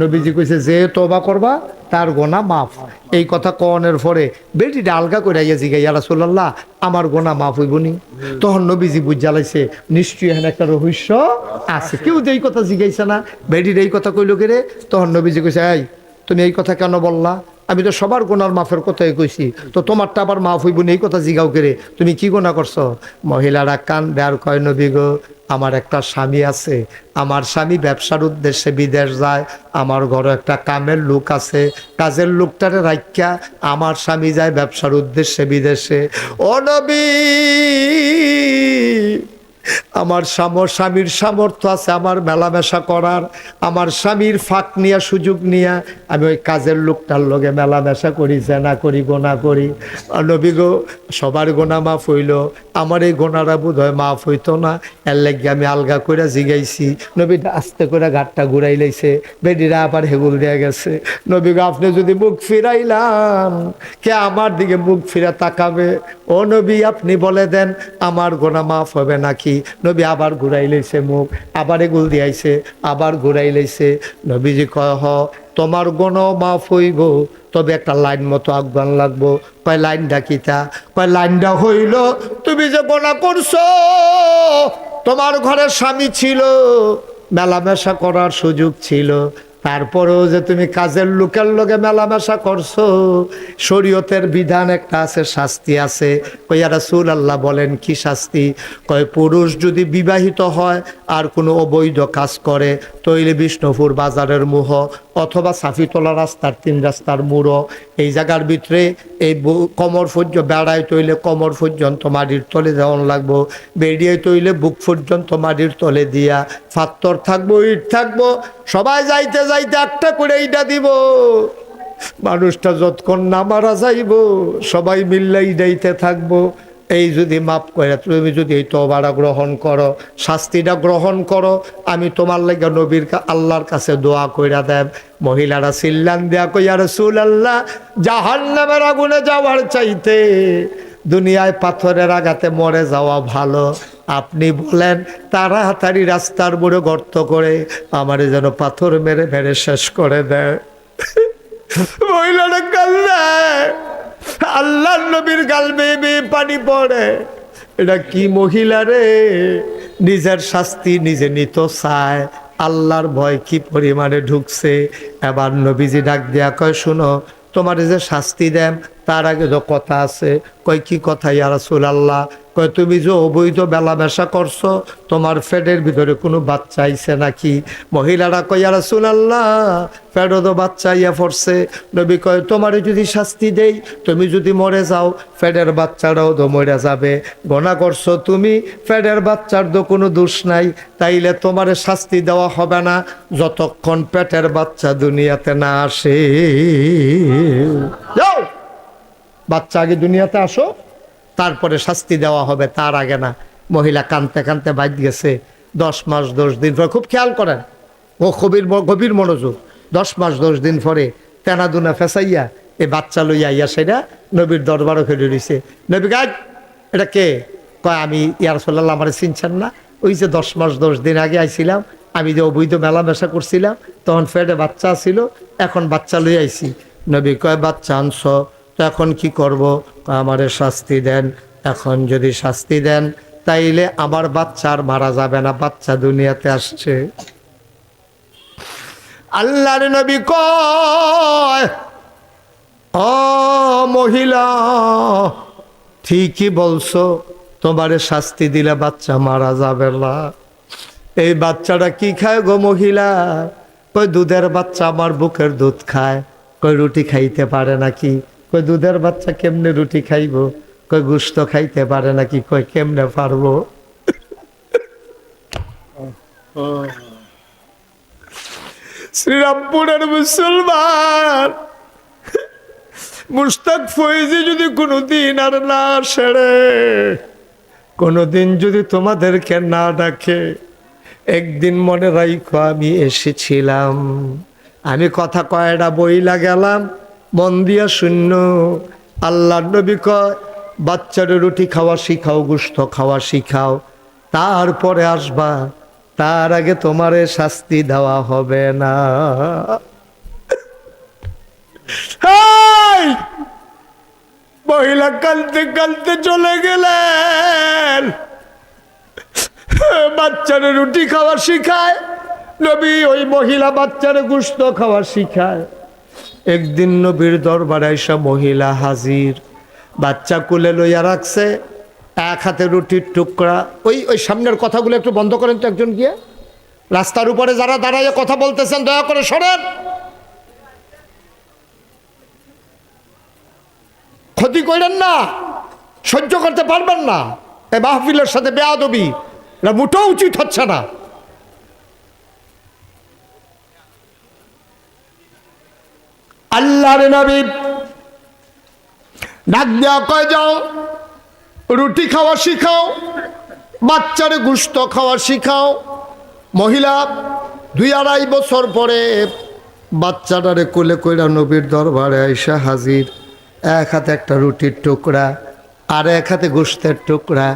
নবীজি কইছে, যে তোবা করবা, তার গোনা মাফ। এই কথা কনের পরে বেটিটা আলগা করে ইয়া জিগাই ইয়া রাসূলুল্লাহ, আমার গোনা মাফ হইব নি। তখন নবীজি বুঝালাইছে নিশ্চয়ই এখানে একটা রহস্য আছে। কেউ তো এই কথা জিগাইছে না বেটির এই কথা কইল রে তখন নবীজি কইছে, এই, তুমি এই কথা কেন বললা? আমি তো সবার গোনার মাফের কথাই কইছি। তো তোমারটা আবার মাফ হইব না? এই কথা জিগাও কেরে, তুমি কি গোনা করছ? মহিলারা কান দেয়ার কয়, নবী গো আমার একটা স্বামী আছে, আমার স্বামী ব্যবসার উদ্দেশ্যে বিদেশ যায়, আমার ঘরে একটা কামের লোক আছে, কাজের লোকটারে রাখিয়া আমার স্বামী যায় ব্যবসার উদ্দেশ্যে বিদেশে। অনবী নবী! আমার স্বামীর সামর্থ্য আছে, আমার মেলামেশা করার, আমার স্বামীর ফাঁক নিয়া, সুযোগ নিয়ে, আমি ওই কাজের লোকটার লগে মেলামেশা করি, জেনা করি, গোনা করি। নবী গো, সবার গোনা মাফ হইল, আমার এই গোনারা বোধ হয় মাফ হইতো না, এর লাগে আমি আলগা করে জিগাইছি। নবী আস্তে করে ঘাটটা ঘুরাই লাইছে, বেডিরা আবার হেগুল দেয়া গেছে। নবী গো, আপনি যদি মুখ ফিরাইলাম, কে আমার দিকে মুখ ফিরা তাকাবে? ও নবী, আপনি বলে দেন, আমার গোনা মাফ হবে নাকি? নবী আবার ঘুরাই লইছে মুখ, আবার এগুল দিয়াইছে, আবার ঘুরাই লইছে নবীজি কয়, হ, তোমার গণ মাফ হইব, তবে একটা লাইন মতো আহ্বান লাগবো। কয় লাইন ডাকিতা কয়, লাইনটা হইল, তুমি যে গোনা করছ, তোমার ঘরে স্বামী ছিল, মেলামেশা করার সুযোগ ছিল তারপরেও যে তুমি কাজের লোকের লোকে মেলামেশা করছ, শরীয়তের বিধান একটা আছে, শাস্তি আছে। কইয়া রাসুল আল্লাহ বলেন, কি শাস্তি? কয়, পুরুষ যদি বিবাহিত হয়, আর কোনো অবৈধ কাজ করে, তৈলে বিষ্ণুপুর বাজারের মুহ অথবা সাফিতলা রাস্তার তিন রাস্তার মুড়ো এই জায়গার ভিতরে এই কমর পর্যন্ত বেড়ায় তৈলে কমর পর্যন্ত মাটির তলে যেমন লাগবো। বেরিয়ে তৈলে বুক পর্যন্ত মাটির তলে দিয়া ফাত্তর থাকব, ইট থাকব, সবাই যাইতে যাইতে একটা করে এইটা দিব। মানুষটা যতক্ষণ না মারা যাইব, সবাই মিল্লাই ইডাইতে থাকব। এই যদি মাপ করে, তুমি যদি এই তোবাটা গ্রহণ করো, শাস্তিটা গ্রহণ করো, আমি তোমার লাগে নবীর আল্লাহর কাছে দোয়া কইরা দেব। মহিলারা সিল্লান দেয়া কইয়া রসুল আল্লাহ জাহান নামের আগুনে যাওয়ার চাইতে দুনিয়ায় পাথরের আঘাতে মরে যাওয়া ভালো। আপনি বলেন, তাড়াতাড়ি রাস্তার বুড়ো গর্ত করে আমারে যেন পাথর মেরে মেরে শেষ করে দেয়। মহিলাটা কান্না আল্লাহ নবীর গাল বেয়ে পানি পড়ে। এটা কি মহিলা রে? নিজের শাস্তি নিজে নিত চায়। আল্লাহর ভয় কি পরিমাণে ঢুকছে? এবার নবীজি ডাক দেয়া কয়, শুনো, তোমার যে শাস্তি দেন, তার আগে তো কথা আছে। কয়, কি কথা ইয়ারসুল আল্লাহ কয়, তুমি যে অবৈধ মেলামেশা করছ, তোমার ফেডের ভিতরে কোনো বাচ্চা আইছে নাকি? মহিলারা কয় ইয়ারাসুল আল্লাহ ফেডও তো বাচ্চা ইয়া পড়ছে। নবী কয়, তোমার যদি শাস্তি দেই, তুমি যদি মরে যাও, ফেডের বাচ্চারাও তো মরে যাবে। গনা করছ তুমি, ফেডের বাচ্চার তো কোনো দোষ নাই। তাইলে তোমার শাস্তি দেওয়া হবে না, যতক্ষণ পেটের বাচ্চা দুনিয়াতে না আসে। বাচ্চা আগে দুনিয়াতে আসো। তারপরে শাস্তি দেওয়া হবে, তার আগে না মহিলা কানতে কানতে বাইর গেছে। দশ মাস, দশ দিন পরে, খুব খেয়াল করেন, ও গভীর গভীর মনোযোগ। দশ মাস, দশ দিন পরে তেনাদুনা ফেসাইয়া এই বাচ্চা লইয়া ইয়া সেটা নবীর দরবারও খেলে রয়েছে নবী গাছ এটা কে? কয়, আমি ইয়ার সাল্লাহ আমার চিনছেন না। ওই যে দশ মাস, দশ দিন আগে আইছিলাম, আমি যে অবৈধ মেলামেশা করছিলাম, তখন ফেডে বাচ্চা ছিল, এখন বাচ্চা লই আইছি। নবী কয়, বাচ্চা আনছ এখন কি করব? আমারে শাস্তি দেন। এখন যদি শাস্তি দেন, তাইলে আমার বাচ্চা আর মারা যাবে না, বাচ্চা দুনিয়াতে আসছে। আল্লাহর নবী কয়, ও মহিলা, ঠিকই বলছো, তোমারে শাস্তি দিলে বাচ্চা মারা যাবে না। এই বাচ্চাটা কি খায় গো মহিলা? কই দুধের বাচ্চা আমার বুকের দুধ খায়। কই রুটি খাইতে পারে নাকি? কই দুধের বাচ্চা কেমনে রুটি খাইবো? কই গুস্ত খাইতে পারে নাকি? কই কেমনে পারব? শ্রীরামপুরের মুসলমান। মুস্তাক ফৈজি যদি কোনোদিন আর না সেরে, কোনোদিন যদি তোমাদেরকে না ডাকে, একদিন মনে রাইখো আমি এসেছিলাম। আমি কথা কয়টা বইলা গেলাম? মন দিয়া শূন্য। আল্লাহ নবী কয়, বাচ্চার রুটি খাওয়া শিখাও গুস্ত খাওয়া শিখাও। তারপরে আসবা, তার আগে তোমারে শাস্তি দেওয়া হবে না! মহিলা কালতে কালতে চলে গেলেন। বাচ্চারে রুটি খাওয়া শিখায়। নবী ওই মহিলা বাচ্চারে গুস্ত খাওয়া শিখায়। একদিন নবীর দরবারে এসা মহিলা হাজির। বাচ্চা কুলে লইয়া রাখছে, এক হাতে রুটির টুকরা। ওই ওই সামনের কথাগুলো একটু বন্ধ করেন তো একজন গিয়ে। রাস্তার উপরে যারা দাঁড়াইয়ে কথা বলতেছেন, দয়া করে সরেন ক্ষতি করেন না, সহ্য করতে পারবেন না। এ মাহফিলের সাথে বেয়াদবি এটা মোটেও উচিত হচ্ছে না। আল্লাহর নবী। ডাক দেওয়া কয়, যাও, রুটি খাওয়া শিখাও, বাচ্চারে গুস্ত খাওয়া শিখাও। মহিলা, দুই আড়াই বছর পরে বাচ্চাটারে কোলে কইরা নবীর দরবারে আইসা হাজির। এক হাতে একটা রুটির টুকরা আর এক হাতে গোস্তের টুকরা।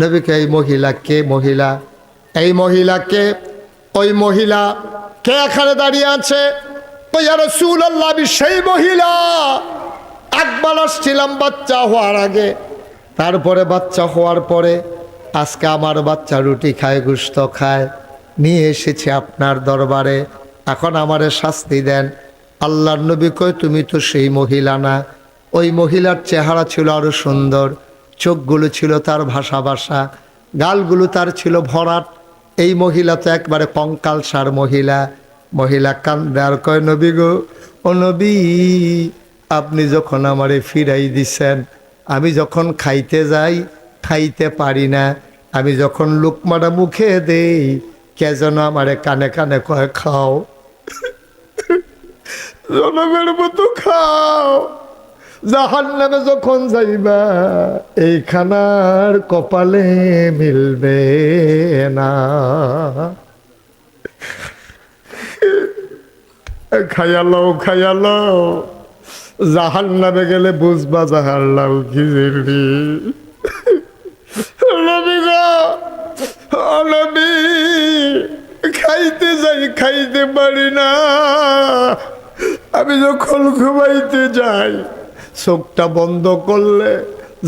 নবীকে, এই মহিলা কে মহিলা? এই মহিলাকে ওই মহিলা কে এখানে দাঁড়িয়ে আছে? আল্লাহ আমি সেই মহিলা। একবার আসছিলাম বাচ্চা হওয়ার আগে। তারপরে বাচ্চা হওয়ার পরে আজকে আমার বাচ্চা রুটি খায় গুস্ত খায়। নিয়ে এসেছে আপনার দরবারে। এখন আমারে শাস্তি দেন। আল্লাহর নবী কয়, তুমি তো সেই মহিলা না। ওই মহিলার চেহারা ছিল আরও সুন্দর। চোখগুলো ছিল তার ভাষা ভাষা। গালগুলো তার ছিল ভরাট। এই মহিলা তো একবারে কঙ্কাল সার মহিলা। মহিলা কান্দে আর কয়, নবী গো, ও নবী, আপনি যখন আমারে ফিরাই দিছেন, আমি যখন খাইতে যাই, খাইতে পারি না। আমি যখন লুকমাটা মুখে দেই, কে যেন আমারে কানে কানে কয়, খাও। জনমের মতো খাও। জাহান নামে যখন যাইবা এই খানার কপালে মিলবে না। খাইয়ালাও খাইয়ালাও। জাহান নামে গেলে বুঝবা জাহাল্লাও কি জিরবি নবী গো, ও নবী, খাইতে যাই খাইতে পারি না। আমি যখন ঘুমাইতে যাই চোখটা বন্ধ করলে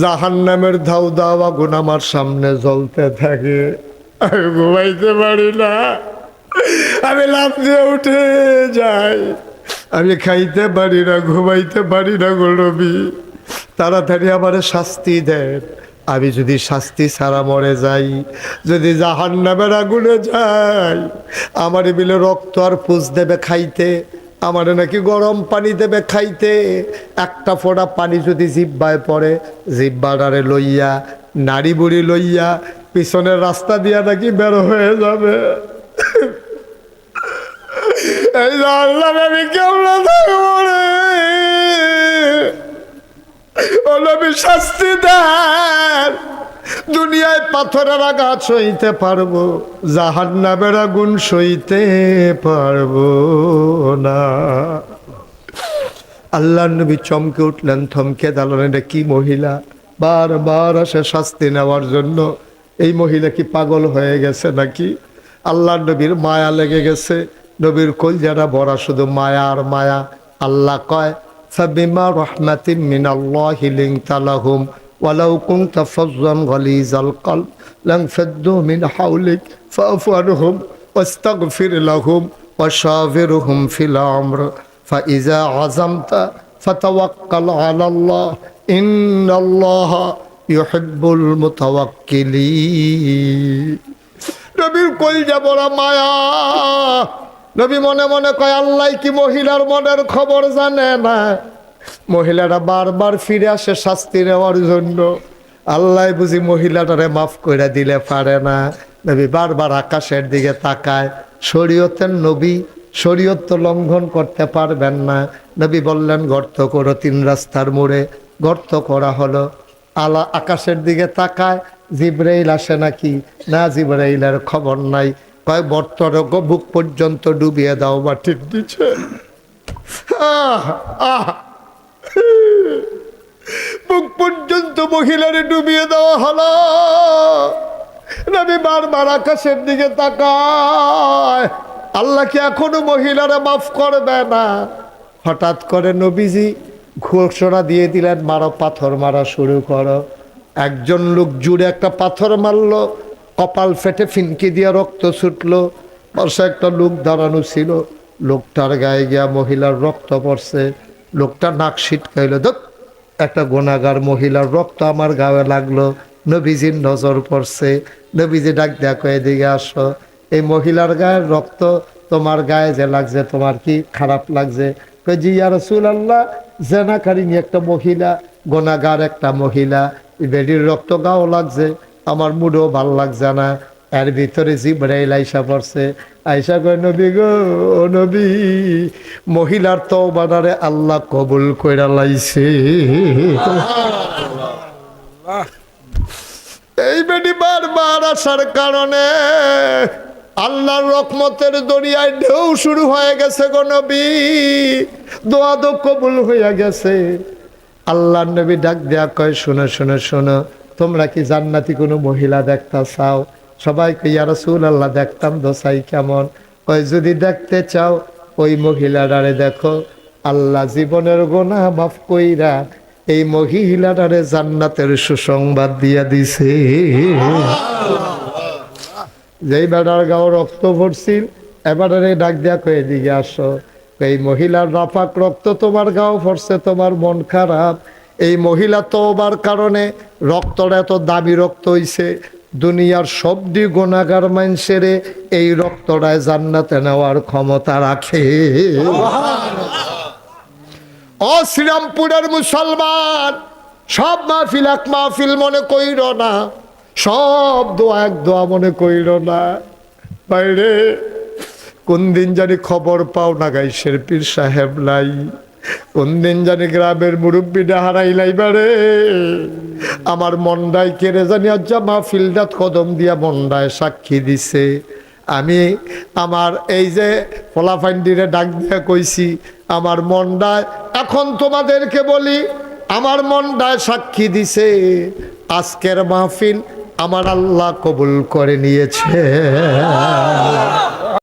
জাহান নামের ধাউ দাও আগুন আমার সামনে জ্বলতে থাকে। ঘুমাইতে পারি না। আমি লাভ দিয়ে উঠে যাই। আমি খাইতে পারি না, ঘুমাইতে পারি না গো রবি তাড়াতাড়ি আমার শাস্তি দেন। আমি যদি শাস্তি ছাড়া মরে যাই, যদি জাহান নামের আগুনে যাই, আমার বিলে রক্ত আর পুষ দেবে খাইতে, আমার নাকি গরম পানি দেবে খাইতে। একটা ফোঁটা পানি যদি জিব্বায় পড়ে, জিব্বাটারে লইয়া নারী বুড়ি লইয়া পিছনের রাস্তা দিয়া নাকি বের হয়ে যাবে। এই শাস্তি দেন। দুনিয়ায় পাথরের আঘাত সইতে পারব জাহান নামের আগুন সইতে পারব না। আল্লাহ নবী চমকে উঠলেন, থমকে দাঁড়ালেন। এটা কি মহিলা? বারবার আসে শাস্তি নেওয়ার জন্য। এই মহিলা কি পাগল হয়ে গেছে নাকি? আল্লাহ নবীর মায়া লেগে গেছে। নবীর কলজারা ভরা শুধু মায়া আর মায়া আল্লাহ কয় فبما رحمة من الله لنت لهم ولو كنت فظا غليظ القلب لانفضوا من حولك فاعف عنهم واستغفر لهم وشاورهم في الأمر فإذا عزمت فتوكل على الله إن الله يحب المتوكلين নবীর কলজা বড় মায়া নবী মনে মনে কয়, আল্লাহ কি মহিলার মনের খবর জানে না? মহিলাটা বারবার ফিরে আসে শাস্তি নেওয়ার জন্য। আল্লাহ বুঝি মহিলাটারে মাফ করে দিলে পারে না। নবী বারবার আকাশের দিকে তাকায়। শরীয়তের নবী শরীয়ত তো লঙ্ঘন করতে পারবেন না। নবী বললেন, গর্ত করো তিন রাস্তার মোড়ে। গর্ত করা হলো। আলা আকাশের দিকে তাকায়। জিব্রাইল আসে নাকি? না, জিব্রাইলের খবর নাই। কয় বর্তরক বুক পর্যন্ত ডুবিয়ে দাও মাটির নিচে। বুক পর্যন্ত মহিলারে ডুবিয়ে দেওয়া হলো। নবী বারবার আকাশের দিকে তাকায়। আল্লাহ কি এখনও মহিলারা মাফ করবে না? হঠাৎ করে নবীজি ঘোষণা দিয়ে দিলেন, মারো, পাথর মারা শুরু করো। একজন লোক জুড়ে একটা পাথর মারলো কপাল ফেটে ফিনকি দিয়ে রক্ত ছুটলো। পাশে একটা লোক দাঁড়ানো ছিল। লোকটার গায়ে গিয়া মহিলার রক্ত পড়ছে। লোকটা নাক ছিটকাইল দেখ একটা গোনাগার মহিলার রক্ত আমার গায়ে লাগল। নবীজির নজর পড়ছে। নবীজি ডাক দেখো এদিকে আসো। এই মহিলার গায়ের রক্ত তোমার গায়ে যে লাগছে, তোমার কি খারাপ লাগছে? জি ইয়া রাসূলুল্লাহ জেনাকারিনী একটা মহিলা, গোনাগার একটা মহিলা। বেডির রক্ত গাও লাগছে। আমার মুডও ভালো লাগছে না। এর ভিতরে জিব্রাইল আইসা পড়ছে। আইসা কয়, নবী গো নবী, মহিলার তো বানারে আল্লাহ কবুল কইরা লাইছে। এই বেটি বারবার আসার কারণে আল্লাহর রকমতের দরিয়ায় ঢেউ শুরু হয়ে গেছে গো নবী। দোয়া দো কবুল হইয়া গেছে। আল্লাহ নবী ডাক দেয়া কয়, শোনো শোনো শোনো তোমরা কি জান্নাতি কোনো মহিলা দেখতে চাও? সবাইকে ইয়া রাসূল আল্লাহ দেখতাম দোসাই কেমন? কয়, যদি দেখতে চাও, ওই মহিলাটারে দেখো। আল্লাহ জীবনের গোনা মাফ কইরা এই মহিলাটারে জান্নাতের সুসংবাদ দিয়া দিছে। যেই বেড়ার গাও রক্ত ভরছিল এবারে ডাক দেয়া কয়ে দিকে আসো। এই মহিলার নাপাক রক্ত তোমার গাও ভরছে, তোমার মন খারাপ। এই মহিলা তোবার কারণে রক্তটা এত দামি রক্ত হইছে। দুনিয়ার সবদি গোনাগার মানুষেরে এই রক্তটায় জান্নাতে নেওয়ার ক্ষমতা রাখে। ও শ্রীরামপুরের মুসলমান, সব মাহফিল এক মাহফিল মনে কইর না। সব দোয়া এক দোয়া মনে কইর না। বাইরে কোন দিন জানি খবর পাও না গাইশের পীর সাহেব লাই কোন দিন জানি গ্রামের মুরব্বীটা হারাই লাইবারে আমার মন্ডায় কেড়ে জানি আজ মাহফিলটাত কদম দিয়া মন্ডায় সাক্ষী দিছে। আমি আমার এই যে ফলাফান্ডিরে ডাক দিয়া কইছি, আমার মনটায় এখন তোমাদেরকে বলি, আমার মনটায় সাক্ষী দিছে। আজকের মাহফিল আমার আল্লাহ কবুল করে নিয়েছে।